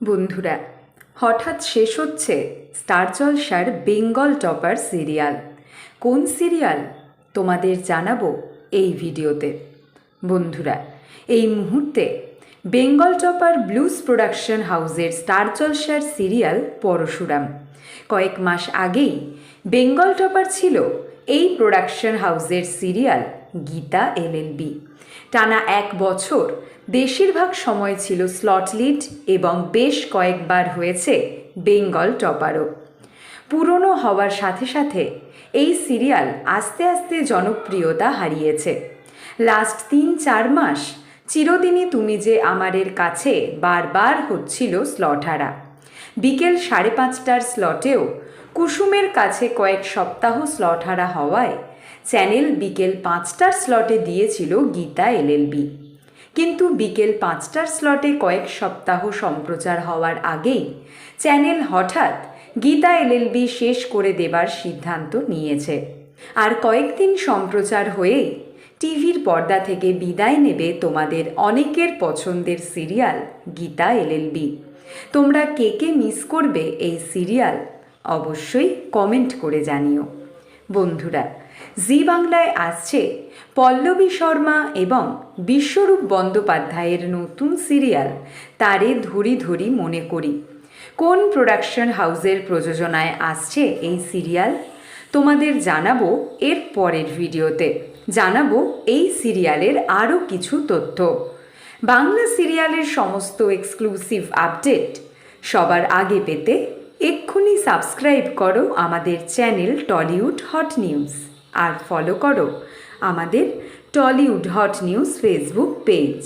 বন্ধুরা, হঠাৎ শেষ হচ্ছে স্টার জলসার বেঙ্গল টপার সিরিয়াল। কোন সিরিয়াল? তোমাদের জানাব এই ভিডিওতে। বন্ধুরা, এই মুহূর্তে বেঙ্গল টপার ব্লুজ প্রোডাকশন হাউসের স্টার জলসার সিরিয়াল পরশুরাম। কয়েক মাস আগেই বেঙ্গল টপার ছিল এই প্রোডাকশন হাউসের সিরিয়াল। গীতা এলএলবি টানা এক বছর বেশিরভাগ সময় ছিল স্লট লিড এবং বেশ কয়েকবার হয়েছে বেঙ্গল টপারও পুরনো হওয়ার সাথে সাথে এই সিরিয়াল আস্তে আস্তে জনপ্রিয়তা হারিয়েছে। লাস্ট তিন চার মাস চিরদিনই তুমি যে আমারের কাছে বারবার হচ্ছিল স্লট হারা বিকেল সাড়ে পাঁচটার স্লটেও কুসুমের কাছে কয়েক সপ্তাহ স্লট হারা হওয়ায় চ্যানেল বিকেল পাঁচটার স্লটে দিয়েছিল গীতা এলএলবি কিন্তু বিকেল পাঁচটার স্লটে কয়েক সপ্তাহ সম্প্রচার হওয়ার আগেই চ্যানেল হঠাৎ গীতা এলএলবি শেষ করে দেবার সিদ্ধান্ত নিয়েছে। আর কয়েকদিন সম্প্রচার হয়েই টিভির পর্দা থেকে বিদায় নেবে তোমাদের অনেকের পছন্দের সিরিয়াল, গীতা এলএলবি তোমরা কে কে মিস করবে এই সিরিয়াল অবশ্যই কমেন্ট করে জানিও। বন্ধুরা, জি বাংলায় আসছে পল্লবী শর্মা এবং বিশ্বরূপ বন্দ্যোপাধ্যায়ের নতুন সিরিয়াল, তারে ধরি ধরি মনে করি। কোন প্রোডাকশন হাউসের প্রযোজনায় আসছে এই সিরিয়াল? তোমাদের জানাব এর পরের ভিডিওতে। জানাব এই সিরিয়ালের আরও কিছু তথ্য। বাংলা সিরিয়ালের সমস্ত এক্সক্লুসিভ আপডেট সবার আগে পেতে এক্ষুনি সাবস্ক্রাইব করো আমাদের চ্যানেল টলিউড হট নিউজ আর ফলো করো আমাদের Tollywood hot news Facebook page